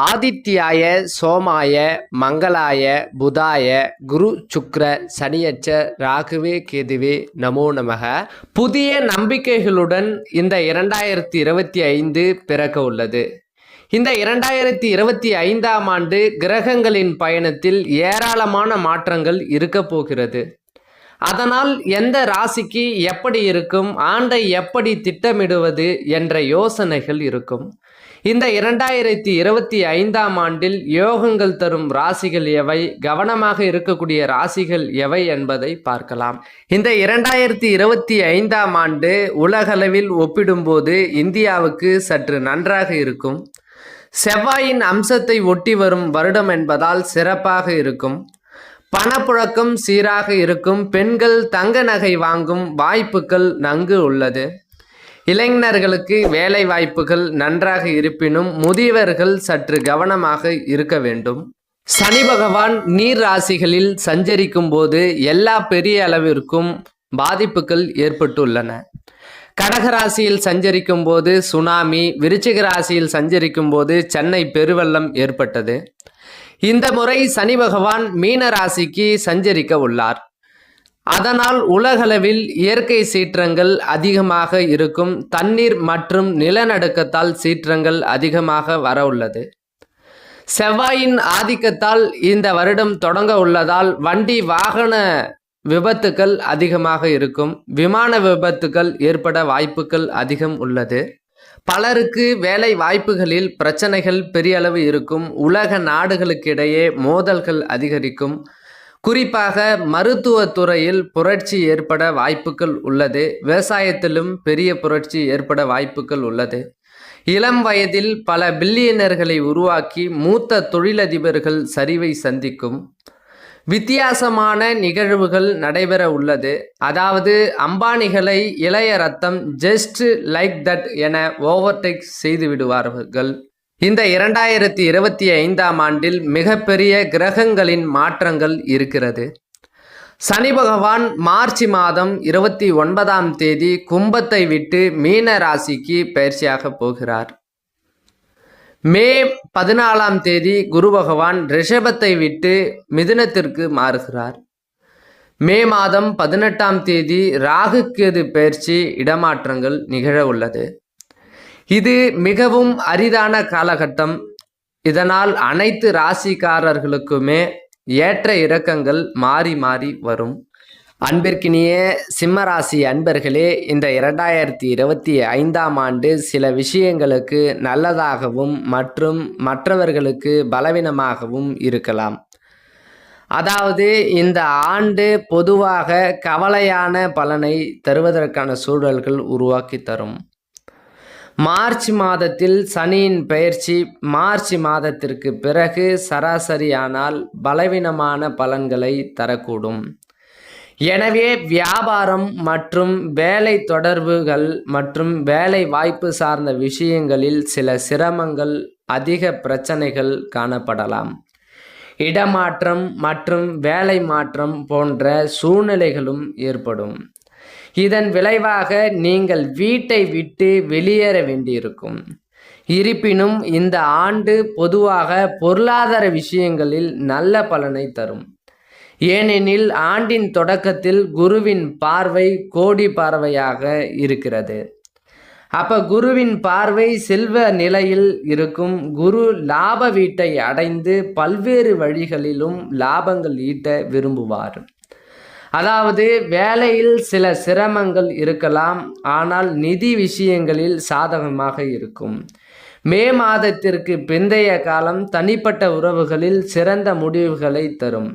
ஆதித்யாய சோமாய மங்களாய புதாய குரு சுக்ர சனியச்ச ராகுவே கேதுவே நமோ நமக. புதிய நம்பிக்கைகளுடன் இந்த இரண்டாயிரத்தி இருபத்தி ஐந்து பிறக்க உள்ளது. இந்த இரண்டாயிரத்தி இருபத்தி ஐந்தாம் ஆண்டு கிரகங்களின் பயணத்தில் ஏராளமான மாற்றங்கள் இருக்க போகிறது. அதனால் எந்த ராசிக்கு எப்படி இருக்கும் ஆண்டை எப்படி திட்டமிடுவது என்ற யோசனைகள் இருக்கும். இந்த இரண்டாயிரத்தி இருபத்தி ஐந்தாம் ஆண்டில் யோகங்கள் தரும் ராசிகள் எவை? கவனமாக இருக்கக்கூடிய ராசிகள் எவை என்பதை பார்க்கலாம். இந்த இரண்டாயிரத்தி இருபத்தி ஐந்தாம் ஆண்டு உலகளவில் ஒப்பிடும்போது இந்தியாவுக்கு சற்று நன்றாக இருக்கும். செவ்வாயின் அம்சத்தை ஒட்டி வரும் வருடம் என்பதால் சிறப்பாக இருக்கும். பணப்புழக்கம் சீராக இருக்கும். பெண்கள் தங்க நகை வாங்கும் வாய்ப்புகள் நன்கு உள்ளது. இளைஞர்களுக்கு வேலை வாய்ப்புகள் நன்றாக இருப்பினும் முதியவர்கள் சற்று கவனமாக இருக்க வேண்டும். சனி பகவான் நீர் ராசிகளில் சஞ்சரிக்கும் போது எல்லா பெரிய அளவிற்கும் பாதிப்புகள் ஏற்பட்டுள்ளன. கடகராசியில் சஞ்சரிக்கும் போது சுனாமி விருச்சிக ராசியில் சஞ்சரிக்கும் போது சென்னை பெருவெள்ளம் ஏற்பட்டது. இந்த முறை சனி பகவான் மீன ராசிக்கு சஞ்சரிக்க உள்ளார். அதனால் உலகளவில் இயற்கை சீற்றங்கள் அதிகமாக இருக்கும் தண்ணீர் மற்றும் நிலநடுக்கத்தால் சீற்றங்கள் அதிகமாக வர உள்ளது. செவ்வாயின் ஆதிக்கத்தால் இந்த வருடம் தொடங்க உள்ளதால் வண்டி வாகன விபத்துக்கள் அதிகமாக இருக்கும் விமான விபத்துக்கள் ஏற்பட வாய்ப்புகள் அதிகம் உள்ளது. பலருக்கு வேலை வாய்ப்புகளில் பிரச்சனைகள் பெரிய அளவு இருக்கும் உலக நாடுகளுக்கிடையே மோதல்கள் அதிகரிக்கும் குறிப்பாக மருத்துவத்துறையில் புரட்சி ஏற்பட வாய்ப்புகள் உள்ளது. விவசாயத்திலும் பெரிய புரட்சி ஏற்பட வாய்ப்புகள் உள்ளது. இளம் வயதில் பல பில்லியனர்களை உருவாக்கி மூத்த தொழிலதிபர்கள் சரிவை சந்திக்கும். வித்தியாசமான நிகழ்வுகள் நடைபெற உள்ளது. அதாவது அம்பானிகளை இளைய ரத்தம் ஜஸ்ட் லைக் தட் என ஓவர்டேக் செய்து விடுவார்கள் இந்த இரண்டாயிரத்தி இருபத்தி ஐந்தாம் ஆண்டில் மிகப்பெரிய கிரகங்களின் மாற்றங்கள் இருக்கிறது. சனி பகவான் மார்ச் மாதம் இருபத்தி ஒன்பதாம் தேதி கும்பத்தை விட்டு மீன ராசிக்கு பயிற்சியாக போகிறார். மே பதினாலாம் தேதி குரு பகவான் ரிஷபத்தை விட்டு மிதுனத்திற்கு மாறுகிறார். மே மாதம் பதினெட்டாம் தேதி ராகு பயிற்சி இடமாற்றங்கள் நிகழ உள்ளது. இது மிகவும் அரிதான காலகட்டம். இதனால் அனைத்து ராசிக்காரர்களுக்குமே ஏற்ற இறக்கங்கள் மாறி மாறி வரும். அன்பிற்கினிய சிம்மராசி அன்பர்களே இந்த இரண்டாயிரத்தி இருபத்தி ஐந்தாம் ஆண்டு சில விஷயங்களுக்கு நல்லதாகவும் மற்றும் மற்றவர்களுக்கு பலவீனமாகவும் இருக்கலாம். அதாவது இந்த ஆண்டு பொதுவாக கவலையான பலனை தருவதற்கான சூழல்கள் உருவாக்கி தரும். மார்ச் மாதத்தில் சனியின் பயிற்சி மார்ச் மாதத்திற்கு பிறகு சராசரியானால் பலவீனமான பலன்களை தரக்கூடும். எனவே வியாபாரம் மற்றும் வேலை தொடர்புகள் மற்றும் வேலை வாய்ப்பு சார்ந்த விஷயங்களில் சில சிரமங்கள் அதிக பிரச்சனைகள் காணப்படலாம். இடமாற்றம் மற்றும் வேலை மாற்றம் போன்ற சூழ்நிலைகளும் ஏற்படும். இதன் விளைவாக நீங்கள் வீட்டை விட்டு வெளியேற வேண்டியிருக்கும். இருப்பினும் இந்த ஆண்டு பொதுவாக பொருளாதார விஷயங்களில் நல்ல பலனை தரும். ஏனெனில் ஆண்டின் தொடக்கத்தில் குருவின் பார்வை கோடி பார்வையாக இருக்கிறது. அப்ப குருவின் பார்வை செல்வ நிலையில் இருக்கும். குரு லாப வீட்டை அடைந்து பல்வேறு வழிகளிலும் லாபங்கள் ஈட்ட விரும்புவார். அதாவது வேலையில் சில சிரமங்கள் இருக்கலாம் ஆனால் நிதி விஷயங்களில் சாதகமாக இருக்கும். மே மாதத்திற்கு பிந்தைய காலம் தனிப்பட்ட உறவுகளில் சிறந்த முடிவுகளை தரும்.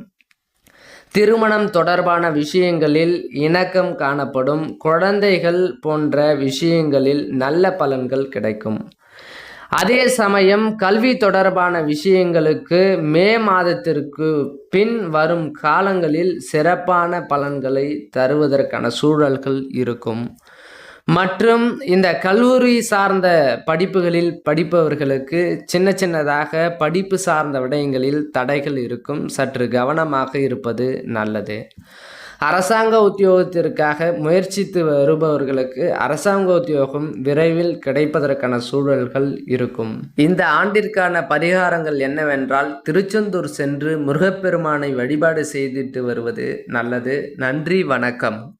திருமணம் தொடர்பான விஷயங்களில் இணக்கம் காணப்படும். குழந்தைகள் போன்ற விஷயங்களில் நல்ல பலன்கள் கிடைக்கும். அதே சமயம் கல்வி தொடர்பான விஷயங்களுக்கு மே மாதத்திற்கு பின் வரும் காலங்களில் சிறப்பான பலன்களை தருவதற்கான சூழல்கள் இருக்கும். மற்றும் இந்த கல்லூரி சார்ந்த படிப்புகளில் படிப்பவர்களுக்கு சின்ன சின்னதாக படிப்பு சார்ந்த விடயங்களில் தடைகள் இருக்கும். சற்று கவனமாக இருப்பது நல்லது. அரசாங்க உத்தியோகத்திற்காக முயற்சித்து வருபவர்களுக்கு அரசாங்க உத்தியோகம் விரைவில் கிடைப்பதற்கான சூழல்கள் இருக்கும். இந்த ஆண்டிற்கான பரிகாரங்கள் என்னவென்றால் திருச்செந்தூர் சென்று முருகப்பெருமானை வழிபாடு செய்துட்டு வருவது நல்லது. நன்றி வணக்கம்.